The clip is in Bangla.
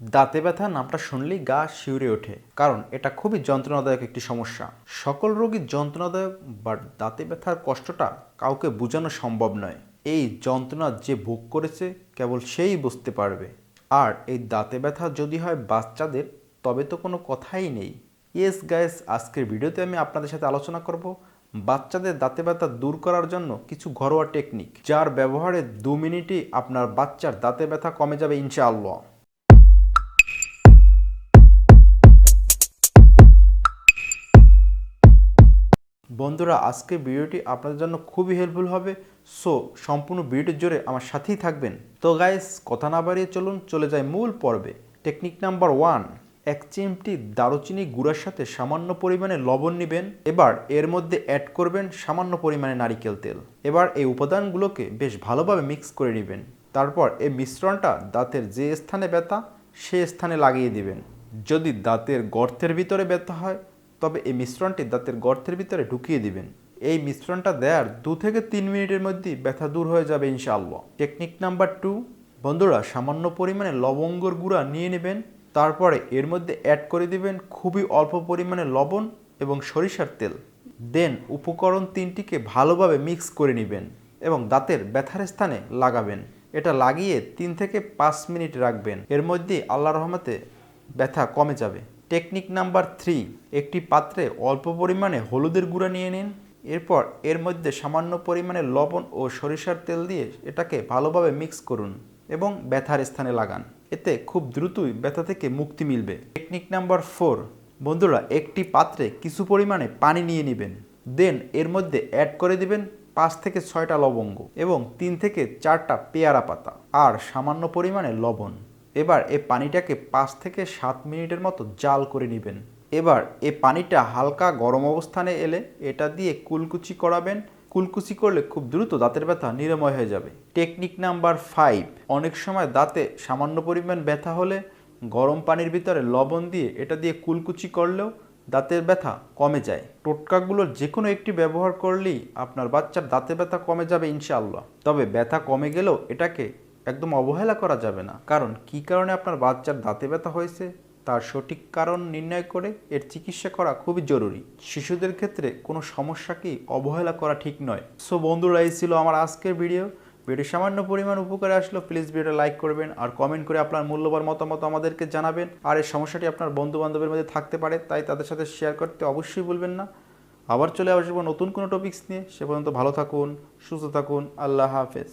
দাঁতে ব্যথা নামটা শুনলেই গা শিউরে ওঠে, কারণ এটা খুবই যন্ত্রণাদায়ক একটি সমস্যা। সকল রোগীর যন্ত্রণাদায়ক, বাট দাঁতে ব্যথার কষ্টটা কাউকে বোঝানো সম্ভব নয়। এই যন্ত্রণা যে ভোগ করেছে কেবল সেই বুঝতে পারবে। আর এই দাঁতে ব্যথা যদি হয় বাচ্চাদের, তবে তো কোনো কথাই নেই। ইয়েস গাইস, আজকের ভিডিওতে আমি আপনাদের সাথে আলোচনা করব বাচ্চাদের দাঁতে ব্যথা দূর করার জন্য কিছু ঘরোয়া টেকনিক, যার ব্যবহারে দু মিনিটই আপনার বাচ্চার দাঁতে ব্যথা কমে যাবে ইনশাআল্লাহ। বন্ধুরা, আজকে ভিডিওটি আপনাদের জন্য খুবই হেল্পফুল হবে। সো সম্পূর্ণ ভিডিওটির জোরে আমার সাথেই থাকবেন। তো গাইস কথা না বাড়িয়ে চলুন, চলে যায় মূল পর্বে। টেকনিক নাম্বার ওয়ান এক চিমটি দারুচিনি গুঁড়ার সাথে সামান্য পরিমাণে লবণ নেবেন। এবার এর মধ্যে অ্যাড করবেন সামান্য পরিমাণে নারিকেল তেল। এবার এই উপাদানগুলোকে বেশ ভালোভাবে মিক্স করে নেবেন। তারপর এই মিশ্রণটা দাঁতের যে স্থানে ব্যথা, সে স্থানে লাগিয়ে দিবেন। যদি দাঁতের গর্তের ভিতরে ব্যথা হয় তবে এই মিশ্রণটি দাঁতের গর্তের ভিতরে ঢুকিয়ে দিবেন। এই মিশ্রণটা দেওয়ার দু থেকে তিন মিনিটের মধ্যেই ব্যথা দূর হয়ে যাবে ইনশাআল্লাহ। টেকনিক নাম্বার টু, বন্ধুরা সামান্য পরিমাণে লবঙ্গর গুঁড়া নিয়ে নেবেন। তারপরে এর মধ্যে অ্যাড করে দিবেন খুবই অল্প পরিমাণে লবণ এবং সরিষার তেল। দেন উপকরণ তিনটিকে ভালোভাবে মিক্স করে নেবেন এবং দাঁতের ব্যথার স্থানে লাগাবেন। এটা লাগিয়ে তিন থেকে পাঁচ মিনিট রাখবেন। এর মধ্যে আল্লাহ রহমতে ব্যথা কমে যাবে। টেকনিক নাম্বার থ্রি, একটি পাত্রে অল্প পরিমাণে হলুদের গুঁড়া নিয়ে নিন। এরপর এর মধ্যে সামান্য পরিমাণে লবণ ও সরিষার তেল দিয়ে এটাকে ভালোভাবে মিক্স করুন এবং ব্যথার স্থানে লাগান। এতে খুব দ্রুতই ব্যথা থেকে মুক্তি মিলবে। টেকনিক নাম্বার ফোর, বন্ধুরা, একটি পাত্রে কিছু পরিমাণে পানি নিয়ে নেবেন। দেন এর মধ্যে অ্যাড করে দিবেন পাঁচ থেকে ছয়টা লবঙ্গ এবং তিন থেকে চারটা পেয়ারা পাতা আর সামান্য পরিমাণে লবণ। এবার এই পানিটাকে পাঁচ থেকে সাত মিনিটের মতো জাল করে নেবেন। এবার এই পানিটা হালকা গরম অবস্থানে এলে এটা দিয়ে কুলকুচি করাবেন। কুলকুচি করলে খুব দ্রুত দাঁতের ব্যথা নিরাময় হয়ে যাবে। টেকনিক নাম্বার ফাইভ, অনেক সময় দাঁতে সামান্য পরিমাণ ব্যথা হলে গরম পানির ভিতরে লবণ দিয়ে এটা দিয়ে কুলকুচি করলেও দাঁতের ব্যথা কমে যায়। টোটকাগুলোর যে কোনো একটি ব্যবহার করলেই আপনার বাচ্চার দাঁতে ব্যথা কমে যাবে ইনশাআল্লাহ। তবে ব্যথা কমে গেলেও এটাকে একদম অবহেলা করা যাবে না। কারণ কি কারণে আপনার বাচ্চার দাঁতে ব্যথা হয়েছে? তার সঠিক কারণ নির্ণয় করে এর চিকিৎসা করা খুবই জরুরি। শিশুদের ক্ষেত্রে কোনো সমস্যাকেই অবহেলা করা ঠিক নয়। সো বন্ধুরা, এই ছিল আমার আজকের ভিডিও। ভিডিও সামান্য পরিমাণ উপকারে আসলো প্লিজ ভিডিওটা লাইক করবেন আর কমেন্ট করে আপনার মূল্যবান মতামত আমাদেরকে জানাবেন। আর এই সমস্যাটি আপনার বন্ধু বান্ধবের মধ্যে থাকতে পারে, তাই তাদের সাথে শেয়ার করতে অবশ্যই বলবেন না। আবার চলে আসব নতুন কোনো টপিক্স নিয়ে। সে পর্যন্ত ভালো থাকুন, সুস্থ থাকুন, আল্লাহ হাফেজ।